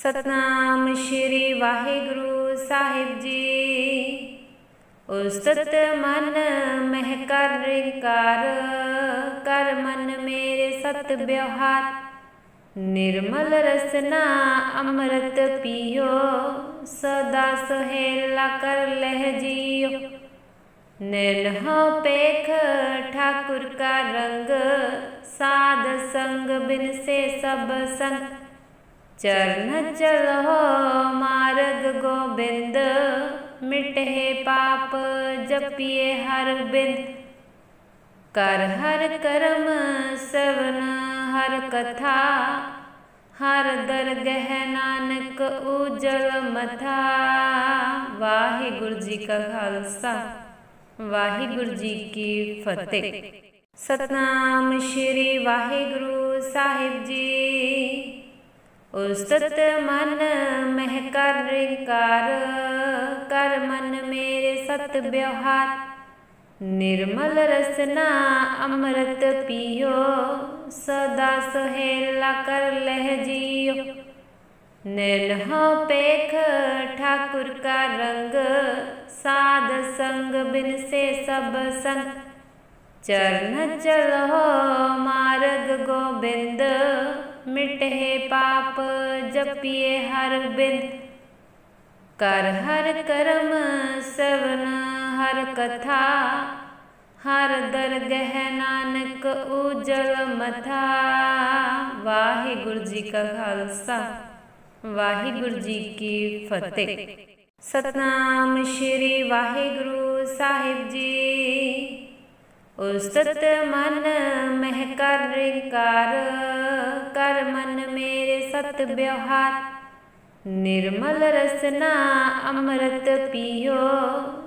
ਸਤਨਾਮ ਸ਼੍ਰੀ ਵਾਹਿਗੁਰੂ ਸਾਹਿਬ ਜੀ ਉਸਤਤ ਮਨ ਮਹਿ ਕਰ ਰਿਕਾਰ ਕਰ ਮਨ ਮੇਰੇ ਸਤ ਵਿਵਹਾਰ ਨਿਰਮਲ ਰਸਨਾ ਅੰਮ੍ਰਿਤ ਪੀਓ ਸਦਾ ਸਹੇਲਾ ਕਰ ਲਹਿ ਜੀਓ ਨੈਣ ਹੋ ਪੇਖ ਠਾਕੁਰ ਕਾ ਰੰਗ ਸਾਧ ਸੰਗ ਬਿਨ ਸੇ ਸਭ ਸੰਗ ਚਰਨ ਚਲੋ ਮਾਰਗ ਗੋਬਿੰਦ, ਮਿਟੇ ਪਾਪ ਜਪੀਏ ਹਰ ਬਿੰਦ। ਕਰ ਹਰ ਕਰਮ ਸਵਨ ਹਰ ਕਥਾ, ਹਰ ਦਰਗਹਿ ਨਾਨਕ ਉਜਲ ਮਥਾ। ਵਾਹਿਗੁਰੂ ਜੀ ਕਾ ਖਾਲਸਾ, ਵਾਹਿਗੁਰੂ ਜੀ ਕੀ ਫਤਿਹ। ਸਤਨਾਮ ਸ਼੍ਰੀ ਵਾਹਿਗੁਰੂ ਸਾਹਿਬ ਜੀ। उस्तत मन मह कर कार, कर मन मेरे सत व्यवहार। निर्मल रसना अमृत पियो, सदा सुहेला कर लह जियो। नैन हो पेख ठाकुर का रंग साद संग बिन से सब संग। चरण चलो मार्ग गोविंद ਚਰਨ ਚਲੋ ਮਾਰਗ ਗੋਬਿੰਦ ਮਿਟੇ ਪਾਪ ਜਪੀਏ ਹਰ ਬਿੰਦ ਕਰ ਹਰ ਕਰਮ ਸਵਨ ਹਰ ਕਥਾ ਹਰ ਦਰਗਹਿ ਨਾਨਕ ਉਜਲ ਮਥਾ ਵਾਹਿਗੁਰੂ ਜੀ ਕਾ ਖਾਲਸਾ ਵਾਹਿਗੁਰੂ ਜੀ ਕੀ ਫਤਿਹ ਸਤਨਾਮ ਸ਼੍ਰੀ ਵਾਹਿਗੁਰੂ ਸਾਹਿਬ ਜੀ ਉਸਤਤ ਮਨ ਮਹਿ ਕਰ ਰਿਕਾਰ ਕਰ ਮਨ सत व्यवहार। निर्मल रसना अमृत पियो,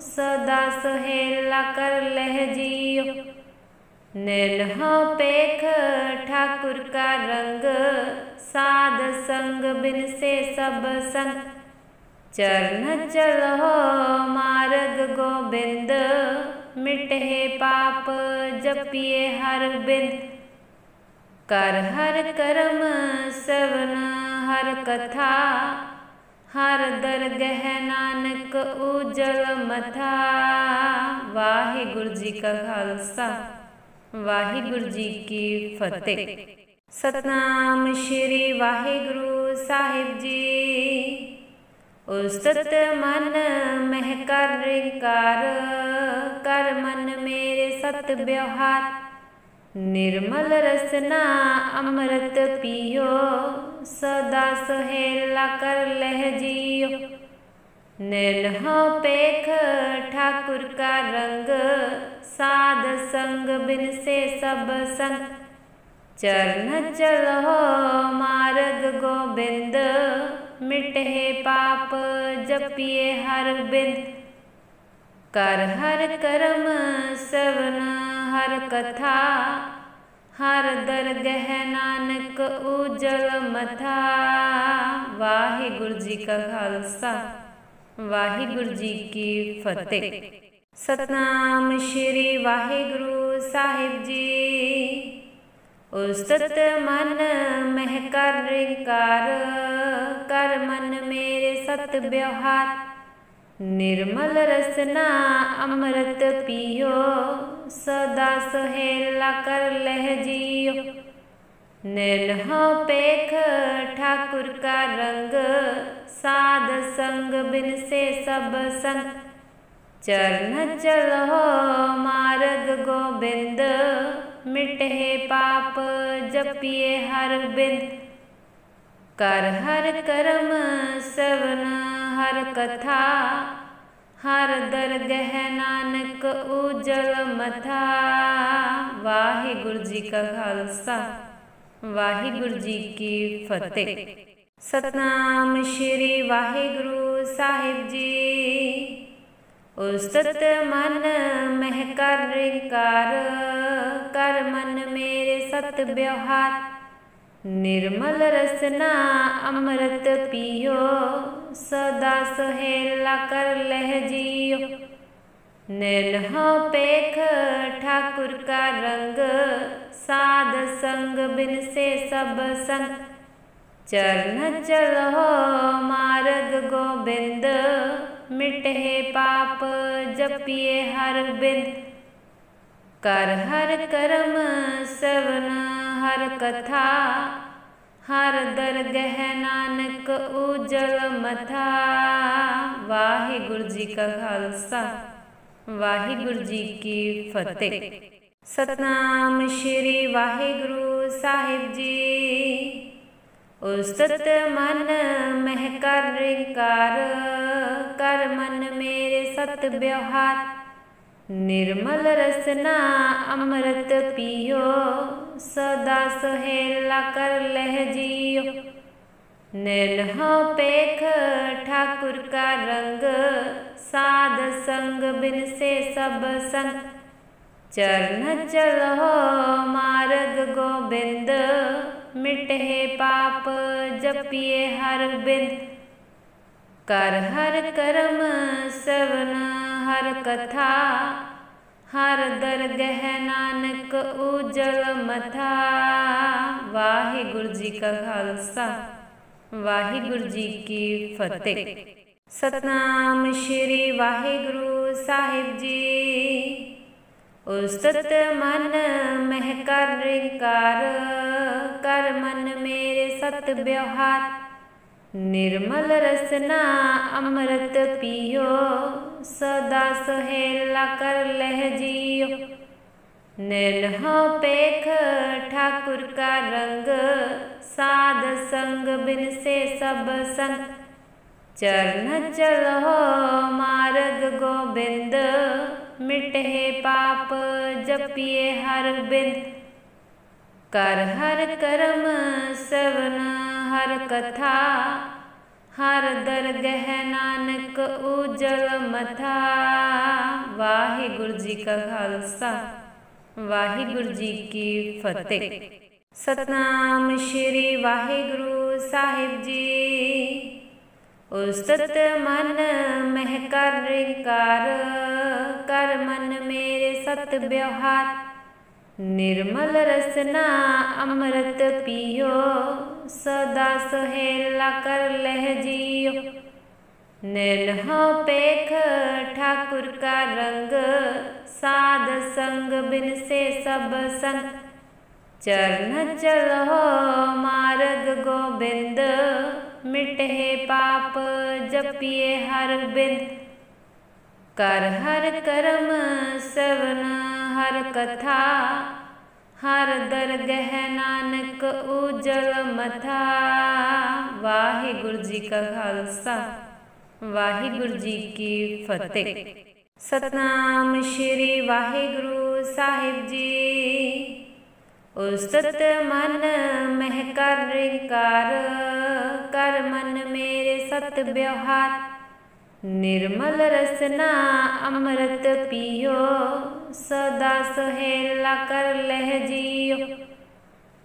सदा सहेला कर लह जियो। निर्हो पेख ठाकुर का रंग, साध संग बिन से सब संग। चरण चलो मार्ग गोविंद, मिटे पाप जपिए हर बिंद। ਕਰ ਹਰ ਕਰਮ ਸਵਨ ਹਰ ਕਥਾ। ਹਰ ਦਰਗਹਿ ਨਾਨਕ ਉਜਲ ਮਥਾ। ਵਾਹਿਗੁਰੂ ਜੀ ਕਾ ਖਾਲਸਾ, ਵਾਹਿਗੁਰੂ ਜੀ ਕੀ ਫਤਿਹ। ਸਤਨਾਮ ਸ਼੍ਰੀ ਵਾਹਿਗੁਰੂ ਸਾਹਿਬ ਜੀ। ਉਸਤਤ ਮਨ ਮਹਿ ਕਰ ਰਿਕਾਰ ਕਰ ਮਨ ਮੇਰੇ ਸਤ ਵਿਵਹਾਰ। निर्मल रसना अमृत पियो, सदा सहेला कर लह जियो। नन्हो पेख ठाकुर का रंग, साध संग बिन से सब संग। चरण चलो मार्ग गोबिंद मिटे पाप जपिए हर बिंद। ਕਰ ਹਰ ਕਰਮ ਸਵਨ, ਹਰ ਕਥਾ, ਹਰ ਦਰਗਹਿ ਨਾਨਕ ਉਜਲ ਮਥਾ। ਵਾਹਿਗੁਰੂ ਜੀ ਕਾ ਖਾਲਸਾ, ਵਾਹਿਗੁਰੂ ਜੀ ਕੀ ਫਤਿਹ। ਸਤਨਾਮ ਸ਼੍ਰੀ ਵਾਹਿਗੁਰੂ ਸਾਹਿਬ ਜੀ। ਉਸਤਤ ਮਨ ਮਹਿ ਕਰ ਰਿਕਾਰ ਕਰ ਮਨ ਮੇਰੇ ਸਤ ਵਿਵਹਾਰ। निर्मल रसना अमृत पियो, सदा सहेला कर लह जियो। निर्ह पेख ठाकुर का रंग, साध संग बिन से सब संग। चरण चलो मार्ग गोविंद, मिटे पाप जपिए हर बिंद। कर हर कर्म सवना ਹਰ ਕਥਾ, ਹਰ ਦਰਗਹਿ ਨਾਨਕ ਉਜਲ ਮਥਾ। ਵਾਹਿਗੁਰੂ ਜੀ ਕਾ ਖਾਲਸਾ, ਵਾਹਿਗੁਰੂ ਜੀ ਕੀ ਫਤਿਹ। ਸਤਨਾਮ ਸ਼੍ਰੀ ਵਾਹਿਗੁਰੂ ਸਾਹਿਬ ਜੀ। ਉਸਤਤ ਮਨ ਮਹਿ ਕਰ ਰਿਕਾਰ ਕਰ ਮਨ ਮੇਰੇ ਸਤ ਵਿਵਹਾਰ। ਨਿਰਮਲ ਰਸਨਾ ਅੰਮ੍ਰਿਤ ਪੀਓ सदा सहेला कर लह लहजियो नैनहा पेख ठाकुर का रंग, साध संग बिन से सब संग। चरण चलो मार्ग गोविंद, मिटहे पाप जपिए हर बिंद। कर हर कर्म सवन हर कथा, हर दर गह नानक ਉਜਲ ਮਥਾ। ਵਾਹਿਗੁਰੂ ਜੀ ਕਾ ਖਾਲਸਾ। ਵਾਹਿਗੁਰੂ ਜੀ ਕੀ ਫਤਿਹ। ਸਤਨਾਮ ਸ਼੍ਰੀ ਵਾਹਿਗੁਰੂ ਸਾਹਿਬ ਜੀ। ਉਸਤਤ ਮਨ ਮਹਿ ਕਰ ਰਿਕਾਰ ਕਰ ਮਨ ਮੇਰੇ ਸਤ ਵਿਵਹਾਰ। ਨਿਰਮਲ ਰਸਨਾ ਅੰਮ੍ਰਿਤ ਪੀਓ, ਸਦਾ ਸਹੇਲਾ ਕਰ ਲਹਿ ਜੀਓ। नैनह पेख ठाकुर का रंग, साध संग बिन से सब संग। चरण चलो मार्ग गोविंद, मिटे पाप जपिए हर बिंद। कर हर कर्म सवन हर कथा, हर दर गह नानक उजल मथा। वाहे गुरु जी का खालसा। ਵਾਹਿਗੁਰੂ ਜੀ ਕੀ ਫਤਿਹ ਸਤਨਾਮ ਸ਼੍ਰੀ ਵਾਹਿਗੁਰੂ ਸਾਹਿਬ ਜੀ ਉਸਤਤ ਮਨ ਮਹਿ ਕਰ ਰਿਕਾਰ ਕਰ ਮਨ ਮੇਰੇ ਸਤ ਵਿਵਹਾਰ ਨਿਰਮਲ ਰਸਨਾ ਅੰਮ੍ਰਿਤ ਪੀਓ ਸਦਾ ਸਹੇਲਾ ਕਰ ਲਹਿ ਜੀਓ नन्हा पेख, ठाकुर का रंग, साध संग बिन से सब संग। चरण चलो मार्ग गोविंद मिटहे पाप जपिए हर बिंद। कर हर कर्म सवन हर कथा, हर दर गह नानक उजल मथा। वाहे गुरु जी का खालसा। ਵਾਹਿਗੁਰੂ ਜੀ ਕੀ ਫਤਿਹ ਸਤਨਾਮ ਸ਼੍ਰੀ ਵਾਹਿਗੁਰੂ ਸਾਹਿਬ ਜੀ ਉਸਤਤ ਮਨ ਮਹਿ ਕਰ ਰਿਕਾਰ ਕਰ ਮਨ ਮੇਰੇ ਸਤ ਵਿਵਹਾਰ ਨਿਰਮਲ ਰਸਨਾ ਅੰਮ੍ਰਿਤ ਪੀਓ ਸਦਾ ਸਹੇਲਾ ਕਰ पेख, ठाकुर का रंग, साध संग बिन से सब संग। चरण चल हो मार्ग गोबिंद मिटहे पाप जपिए हर बिंद। कर हर कर्म, सवन हर कथा, हर दर गह नानक उजल मथा। वाहे गुरु जी का खालसा। ਵਾਹਿਗੁਰੂ ਜੀ ਕੀ ਫਤਿਹ ਸਤਨਾਮ ਸ਼੍ਰੀ ਵਾਹਿਗੁਰੂ ਸਾਹਿਬ ਜੀ ਉਸਤਤ ਮਨ ਮਹਿ ਕਰ ਰਿਕਾਰ ਕਰ ਮਨ ਮੇਰੇ ਸਤ ਵਿਵਹਾਰ ਨਿਰਮਲ ਰਸਨਾ ਅੰਮ੍ਰਿਤ ਪੀਓ ਸਦਾ ਸਹੇਲਾ ਕਰ ਲਹਿ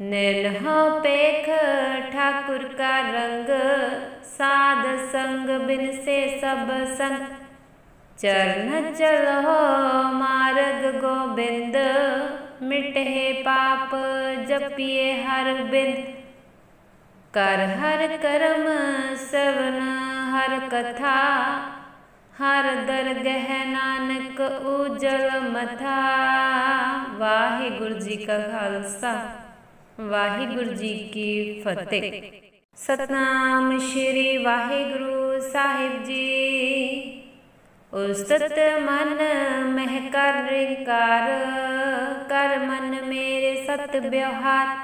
नन्हा पेख, ठाकुर का रंग, साध संग बिन से सब संग। चरण चलो मार्ग गोबिंद मिटहे पाप जपिए हर बिंद। कर हर कर्म सवन हर कथा, हर दर गह नानक उजल मथा। वाहे गुरु जी का खालसा। ਵਾਹਿਗੁਰੂ ਜੀ ਕੀ ਫਤਿਹ ਸਤਨਾਮ ਸ਼੍ਰੀ ਵਾਹਿਗੁਰੂ ਸਾਹਿਬ ਜੀ ਉਸਤਤ ਮਨ ਮਹਿ ਕਰ ਰਿਕਾਰ ਕਰ ਮਨ ਮੇਰੇ ਸਤ ਵਿਵਹਾਰ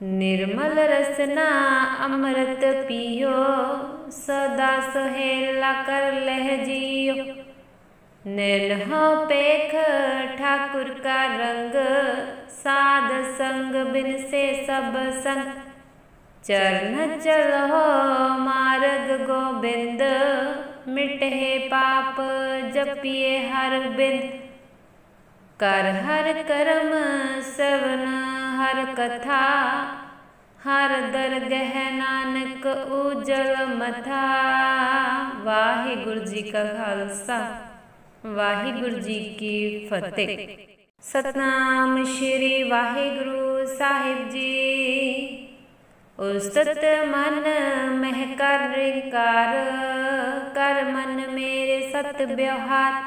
ਨਿਰਮਲ ਰਸਨਾ ਅੰਮ੍ਰਿਤ ਪੀਓ ਸਦਾ ਸਹੇਲਾ ਕਰ ਲਹਿ पेख ठाकुर का रंग, साध संग बिन से सब संग। चरण चलो मार्ग गोबिंद मिटहे पाप जपिए हर बिंद। कर हर कर्म सवन हर कथा, हर दर गह नानक उजल मथा। वाहे गुरु जी का खालसा। ਵਾਹਿਗੁਰੂ ਜੀ ਕੀ ਫਤਿਹ ਸਤਨਾਮ ਸ਼੍ਰੀ ਵਾਹਿਗੁਰੂ ਸਾਹਿਬ ਜੀ ਉਸਤਤ ਮਨ ਮਹਿ ਕਰ ਰਿਕਾਰ ਕਰ ਮਨ ਮੇਰੇ ਸਤ ਵਿਵਹਾਰ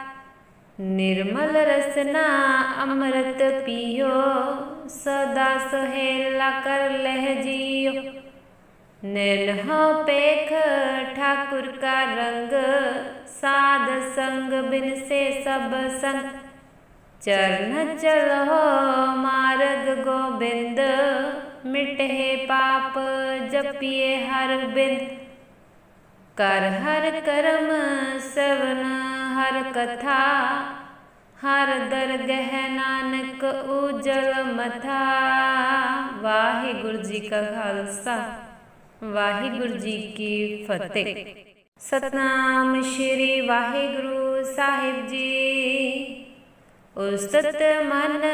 ਨਿਰਮਲ ਰਸਨਾ ਅੰਮ੍ਰਿਤ ਪੀਓ ਸਦਾ ਸਹੇਲਾ ਕਰ ਲਹਿ नैनहा पेख, ठाकुर का रंग, साध संग बिन से सब संग। चरण चलो मार्ग गोबिंद मिटहे पाप जपिए हर बिंद। कर हर कर्म सवन हर कथा, हर दर गह नानक उजल मथा। वाहे गुरु जी का खालसा। ਵਾਹਿਗੁਰੂ ਜੀ ਕੀ ਫਤਿਹ ਸਤਨਾਮ ਸ਼੍ਰੀ ਵਾਹਿਗੁਰੂ ਸਾਹਿਬ ਜੀ ਉਸਤਤ ਮਨ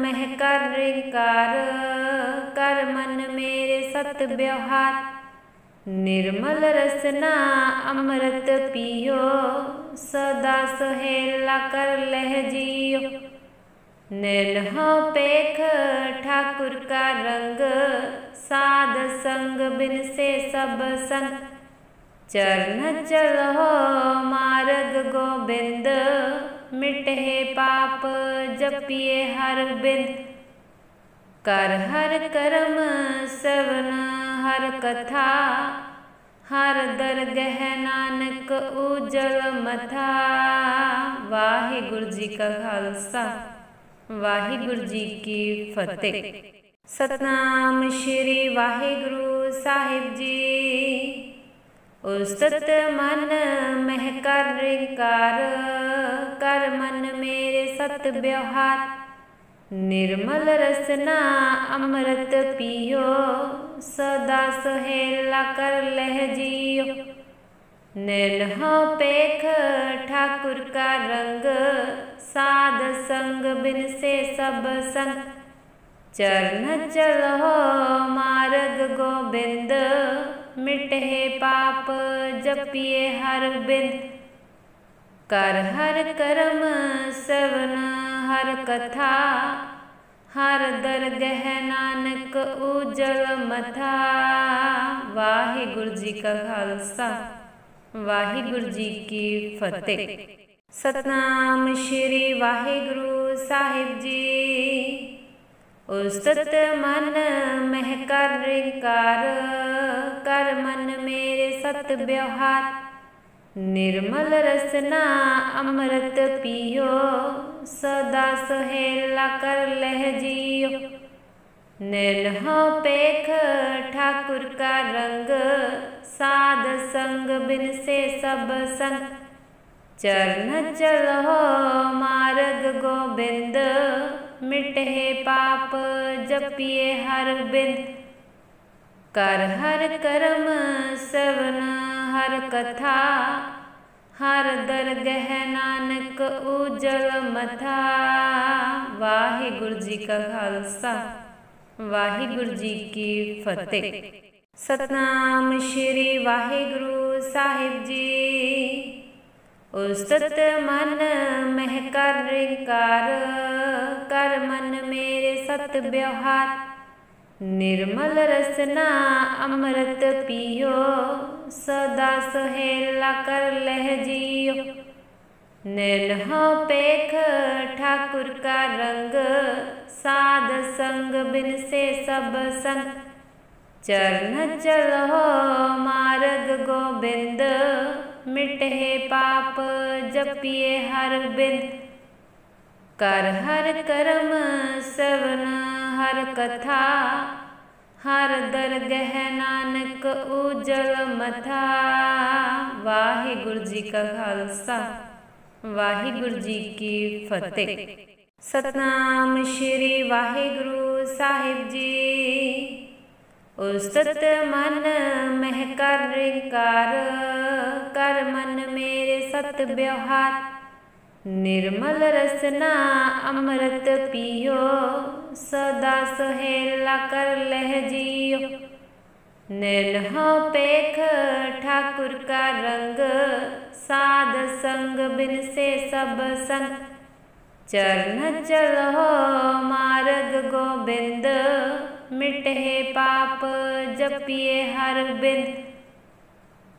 ਮਹਿ ਕਰ ਰਿਕਾਰ ਕਰ ਮਨ ਮੇਰੇ ਸਤ ਵਿਵਹਾਰ ਨਿਰਮਲ ਰਸਨਾ ਅੰਮ੍ਰਿਤ ਪੀਓ ਸਦਾ ਸਹੇਲਾ ਕਰ पेख ठाकुर का रंग, साध संग बिन से सब संग। चरण चल मार्ग गोबिंद मिटहे पाप जपिए हर बिंद। कर हर कर्म सवन हर कथा, हर दर गह नानक उजल मथा। वाहे गुरु जी का खालसा। ਵਾਹਿਗੁਰੂ ਜੀ ਕੀ ਫਤਿਹ ਸਤਨਾਮ ਸ਼੍ਰੀ ਵਾਹਿਗੁਰੂ ਸਾਹਿਬ ਜੀ ਉਸਤਤ ਮਨ ਮਹਿ ਕਰ ਰਿਕਾਰ ਕਰ ਮਨ ਮੇਰੇ ਸਤ ਵਿਵਹਾਰ ਨਿਰਮਲ ਰਸਨਾ ਅੰਮ੍ਰਿਤ ਪੀਓ ਸਦਾ ਸਹੇਲਾ ਕਰ ਲਹਿ ਜੀਓ नन्हा पेख, ठाकुर का रंग, साध संग बिन से सब संग। चरण चलो मार्ग गोबिंद मिटहे पाप जपिए हर बिंद। कर हर कर्म सवन हर कथा, हर दर गह नानक उजल मथा। वाहे गुरु जी का खालसा। ਵਾਹਿਗੁਰੂ ਜੀ ਕੀ ਫਤਿਹ ਸਤਨਾਮ ਸ਼੍ਰੀ ਵਾਹਿਗੁਰੂ ਸਾਹਿਬ ਜੀ ਉਸਤਤ ਮਨ ਮਹਿ ਕਰ ਰਿਕਾਰ ਕਰ ਮਨ ਮੇਰੇ ਸਤ ਵਿਵਹਾਰ ਨਿਰਮਲ ਰਸਨਾ ਅੰਮ੍ਰਿਤ ਪੀਓ ਸਦਾ ਸਹੇਲਾ ਕਰ ਲਹਿ ਜੀਓ ਨੈਣ ਹੋ साध संग बिन से सब संग। चरण चल हो मार्ग गोविंद, मिटे पाप जपिए हर बिंद। कर हर कर्म सवन हर कथा, हर दर गह नानक उजल मथा। वाहिगुरु जी का खालसा, वाहिगुरु जी की फतेह। ਸਤਨਾਮ ਸ਼੍ਰੀ ਵਾਹਿਗੁਰੂ ਸਾਹਿਬ ਜੀ ਉਸਤਤ ਮਨ ਮਹਿ ਕਰ ਰਿਕਾਰ ਕਰ ਮਨ ਮੇਰੇ ਸਤ ਵਿਵਹਾਰ ਨਿਰਮਲ ਰਸਨਾ ਅੰਮ੍ਰਿਤ ਪੀਓ ਸਦਾ ਸਹੇਲਾ ਕਰ ਲਹਿ ਜੀਓ ਨੈਣ ਹੋ ਪੇਖ ਠਾਕੁਰ ਕਾ ਰੰਗ ਸਾਧ ਸੰਗ ਬਿਨ ਸੇ ਸਭ ਸੰਗ ਚਰਨ ਚਲੋ ਮਾਰਗ ਗੋਬਿੰਦ, ਮਿਟੇ ਪਾਪ ਜਪੀਏ ਹਰ ਬਿੰਦ। ਕਰ ਹਰ ਕਰਮ ਸਵਨ ਹਰ ਕਥਾ, ਹਰ ਦਰਗਹਿ ਨਾਨਕ ਉਜਲ ਮਥਾ। ਵਾਹਿਗੁਰੂ ਜੀ ਕਾ ਖਾਲਸਾ, ਵਾਹਿਗੁਰੂ ਜੀ ਕੀ ਫਤਿਹ। ਸਤਨਾਮ ਸ਼੍ਰੀ ਵਾਹਿਗੁਰੂ ਸਾਹਿਬ ਜੀ। उस्तत मन मह कर कार, कर मन मेरे सत व्यवहार। निर्मल रसना अमृत पियो, सदा सुहेला कर लह जियो। नन्हो पेख ठाकुर का रंग, साध संग बिन से सब संग। चरण चलो मार्ग गोविंद मिटहे पाप, जपिए हर बिंद।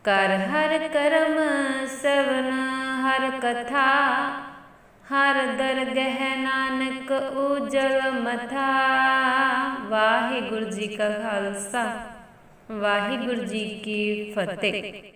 कर हर कर्म, सवन हर कथा। हर दर गह नानक, उजल मथा। वाहिगुरु जी का खालसा, वाहिगुरु जी की फतेह।